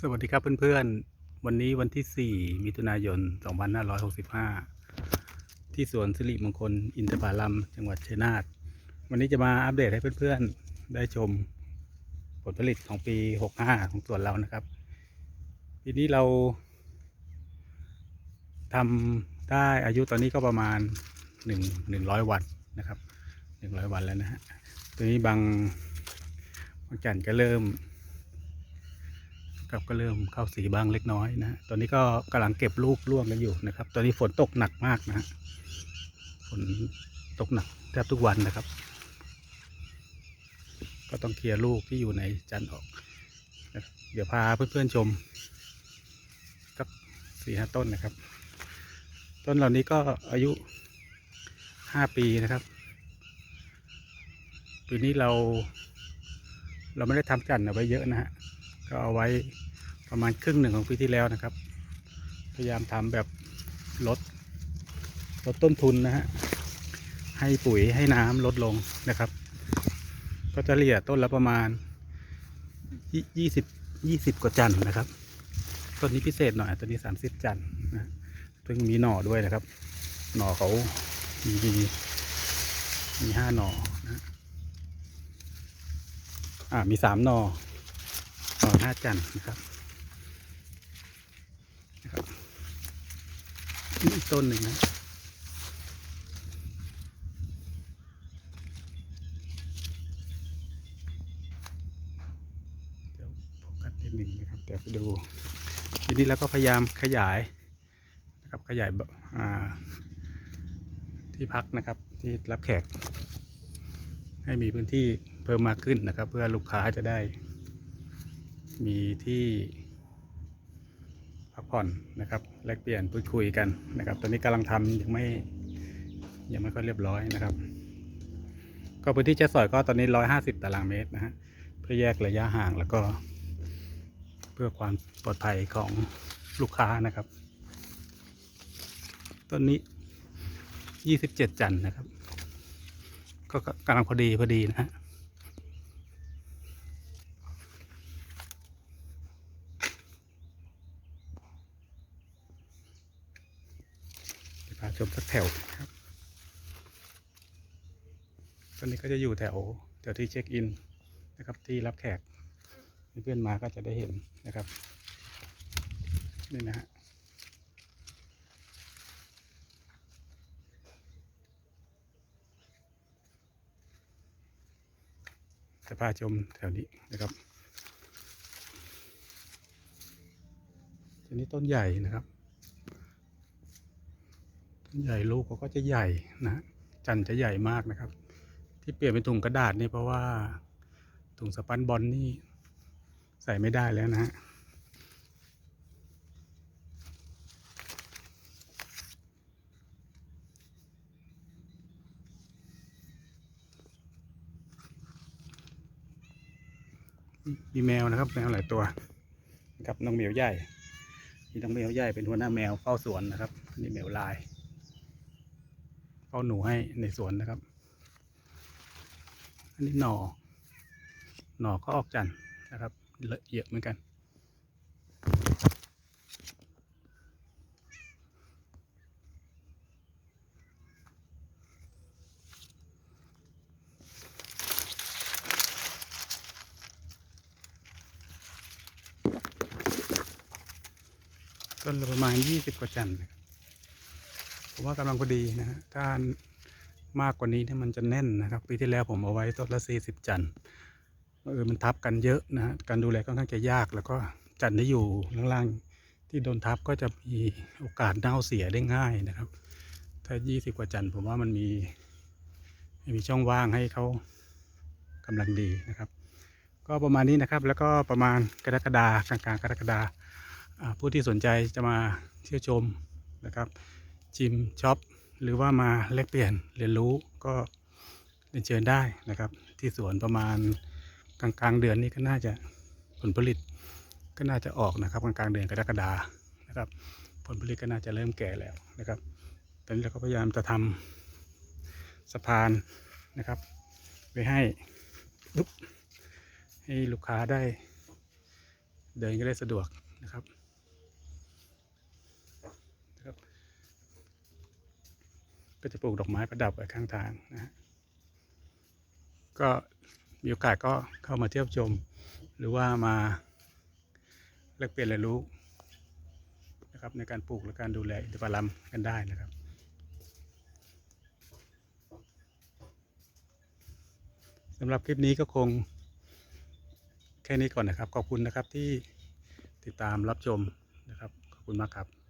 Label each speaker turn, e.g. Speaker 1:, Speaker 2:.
Speaker 1: สวัสดีครับเพื่อนๆ วันนี้วันที่ 4 มิถุนายน 2565 ที่สวนสิริมงคลอินทผลัมจังหวัดชัยนาท วันนี้จะมาอัปเดตให้เพื่อนๆ ได้ชมผลผลิตของปี 65 ของสวนเรานะครับ ปีนี้เราทำได้อายุตอนนี้ก็ประมาณ 1 100 วันนะครับ 100 วันแล้วนะฮะ ตัวนี้บางบางจันทร์ก็เริ่ม ครับ ก็เริ่มเข้าสีบ้างเล็กน้อยนะตอนนี้ก็กำลังเก็บลูกร่วงกันอยู่นะครับ ตอนนี้ฝนตกหนักมากนะฝนตกหนักแทบทุกวันนะครับ ก็ต้องเคลียร์ลูกที่อยู่ในจันทร์ออกนะเดี๋ยวพาเพื่อนๆชมสักสี่ห้าต้นนะครับ ต้นเหล่านี้ก็อายุห้าปีนะครับปีนี้เราเราไม่ได้ทำจันทร์เอาไว้เยอะนะฮะ ก็เอาไว้ประมาณครึ่งหนึ่งของปีที่แล้วนะครับ พยายามทำแบบลดลดต้นทุนนะฮะให้ปุ๋ยให้น้ำลดลงนะครับ ก็จะเฉลี่ยต้นละประมาณยี่สิบยี่สิบกว่าจันนะครับต้นนี้พิเศษหน่อยต้นนี้สามสิบจันนะเพิ่งมีหน่อด้วยนะครับ หน่อเขามีมีห้าหน่อนะอ่ามีสามหน่อ ต่อหน้าจันนะครับนะครับนี่ต้นหนึ่งนะเดี๋ยวโฟกัสนิดหนึ่งนะครับเดี๋ยวไปดูทีนี้เราก็พยายามขยายนะครับขยายที่พักนะครับที่รับแขก ให้มีพื้นที่เพิ่มมากขึ้นนะครับ เพื่อลูกค้าจะได้ มีที่พักผ่อนนะครับ แลกเปลี่ยนพูดคุยกันนะครับ ตอนนี้กำลังทำยังไม่ยังไม่ค่อยเรียบร้อยนะครับ ก็พื้นที่จะสอยก็ตอนนี้ร้อยห้าสิบตารางเมตรนะฮะเพื่อแยกระยะห่างแล้วก็ เพื่อความปลอดภัยของลูกค้านะครับต้นนี้ยี่สิบเจ็ดจันนะครับ ก็กำลังพอดีพอดีนะฮะ เดี๋ยวพา ชมสักแถวครับ ตอนนี้ก็จะอยู่แถวแถวที่เช็คอินนะครับ ที่รับแขกเพื่อนมาก็จะได้เห็นนะครับนี่นะฮะจะพาชมแถวนี้นะครับทีนี้ต้นใหญ่นะครับ ใหญ่ลูกเขาก็จะใหญ่นะจันจะใหญ่มากนะครับ ที่เปลี่ยนเป็นถุงกระดาษนี่เพราะว่าถุงสปันบอลนี่ใส่ไม่ได้แล้วนะฮะมีแมวนะครับแมวหลายตัวนะครับน้องเหมียวใหญ่มีน้องแมวใหญ่เป็นหัวหน้าแมวเฝ้าสวนนะครับนี่แมวลายาหนูให้ในสวนนะครับ อันนี้หน่อ หน่อก็ออกจันทร์นะครับละเอียดเหมือนกันต้นประมาณยี่สิบกว่าจันทร์นะครับ ผมว่ากำลังพอดีนะฮะถ้ามากกว่านี้เนี่ยมันจะแน่นนะครับ ปีที่แล้วผมเอาไว้ต้นละสี่สิบจันต์เออมันทับกันเยอะนะฮะการดูแลค่อนข้างจะยากแล้วก็จันที่อยู่ล่างๆที่โดนทับก็จะมีโอกาสเน่าเสียได้ง่ายนะครับ ถ้ายี่สิบกว่าจันผมว่ามันมีมีช่องว่างให้เขากำลังดีนะครับ ก็ประมาณนี้นะครับ แล้วก็ประมาณกรกฎากลางกรกฎาอ่าผู้ที่สนใจจะมาเที่ยวชมนะครับ ชิมช็อปหรือว่ามาแลกเปลี่ยนเรียนรู้ก็เรียนเชิญได้นะครับ ที่สวนประมาณกลางกลางเดือนนี้ก็น่าจะผลผลิตก็น่าจะออกนะครับกลางกลางเดือนกรกฎานะครับ ผลผลิตก็น่าจะเริ่มแก่แล้วนะครับ ตอนนี้เราก็พยายามจะทำสะพานนะครับ ไว้ให้ให้ลูกค้าได้เดินก็ได้สะดวกนะครับ ก็จะปลูกดอกไม้ประดับไว้ข้างทางนะฮะก็มีโอกาสก็เข้ามาเที่ยวชม หรือว่ามาแลกเปลี่ยนเรียนรู้นะครับในการปลูกและการดูแลอินทผลัมกันได้นะครับสำหรับคลิปนี้ก็คงแค่นี้ก่อนนะครับ ขอบคุณนะครับที่ติดตามรับชมนะครับ ขอบคุณมากครับ